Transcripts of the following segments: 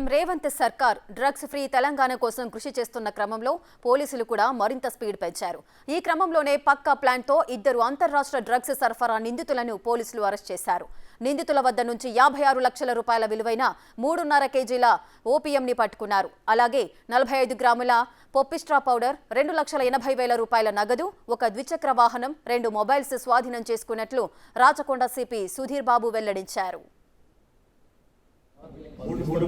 CM Revanth సర్కార్ drugs free Telangana కోసం కృషి చేస్తున్న క్రమంలో పోలీసులు కూడా మరింత స్పీడ్ పెంచారు. ఈ క్రమంలోనే పక్కా ప్లాన్తో ఇద్దరు అంతర్రాష్ట్ర డ్రగ్స్ సరఫరా నిందితులను పోలీసులు అరెస్ట్ చేశారు. నిందితుల వద్ద నుంచి యాభై ఆరు లక్షల రూపాయల విలువైన మూడున్నర కేజీల ఓపీఎంని పట్టుకున్నారు. అలాగే నలభై ఐదు గ్రాముల పొప్పిస్ట్రా పౌడర్ రెండు లక్షల ఎనభై వేల రూపాయల నగదు ఒక ద్విచక్ర వాహనం రెండు మొబైల్స్ స్వాధీనం చేసుకున్నట్లు రాచకొండ సిపి సుధీర్ బాబు వెల్లడించారు. తీసుకుంటారు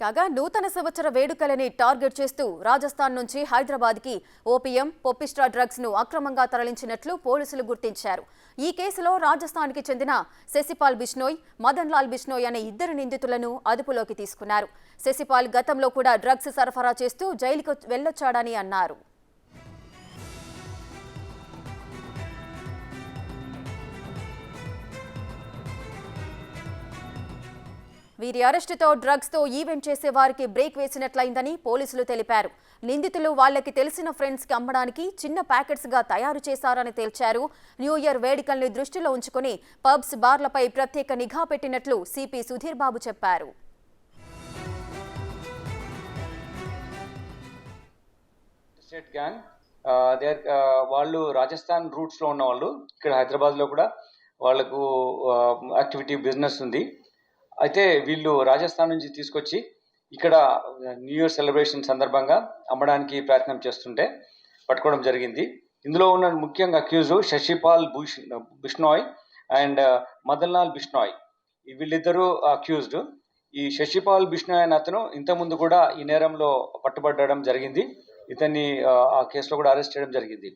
కాగా నూతన సంవత్సర వేడుకలని టార్గెట్ చేస్తూ రాజస్థాన్ నుంచి హైదరాబాద్కి ఓపీఎం పొప్పిస్ట్రా డ్రగ్స్ను అక్రమంగా తరలించినట్లు పోలీసులు గుర్తించారు. ఈ కేసులో రాజస్థాన్కి చెందిన శశిపాల్ బిష్నోయ్ మదన్ లాల్ బిష్నోయ్ అనే ఇద్దరు నిందితులను అదుపులోకి తీసుకున్నారు. శశిపాల్ గతంలో కూడా డ్రగ్స్ సరఫరా చేస్తూ జైలుకు వెళ్ళొచ్చాడని అన్నారు. వీరి అరెస్టుతో డ్రగ్స్తో ఈవెంట్ చేసే వారికి బ్రేక్ వేసినట్లయిందని పోలీసులు తెలిపారు. నిందితులు వాళ్ళకి తెలిసిన ఫ్రెండ్స్కి అమ్మడానికి చిన్న ప్యాకెట్స్గా తయారు చేశారని తేల్చారు. న్యూ ఇయర్ వేడుకల్ని దృష్టిలో ఉంచుకుని పబ్స్ బార్లపై ప్రత్యేక నిఘా పెట్టినట్లు సిపి సుధీర్ బాబు చెప్పారు. వాళ్ళు రాజస్థాన్ రూట్స్లో ఉన్న వాళ్ళు. ఇక్కడ హైదరాబాద్లో కూడా వాళ్ళకు యాక్టివిటీ బిజినెస్ ఉంది. అయితే వీళ్ళు రాజస్థాన్ నుంచి తీసుకొచ్చి ఇక్కడ న్యూ ఇయర్ సెలబ్రేషన్ సందర్భంగా అమ్మడానికి ప్రయత్నం చేస్తుంటే పట్టుకోవడం జరిగింది. ఇందులో ఉన్న ముఖ్యంగా అక్యూజ్ శశిపాల్ భూష్ బిష్నాయ్ అండ్ మదన్లాల్ బిష్నాయ్ వీళ్ళిద్దరూ అక్యూజ్డ్ ఈ శశిపాల్ బిష్నాయ్ అనే అతను ఇంతకుముందు కూడా ఈ నేరంలో పట్టుబడడం జరిగింది. ఇతన్ని ఆ కేసులో కూడా అరెస్ట్ చేయడం జరిగింది.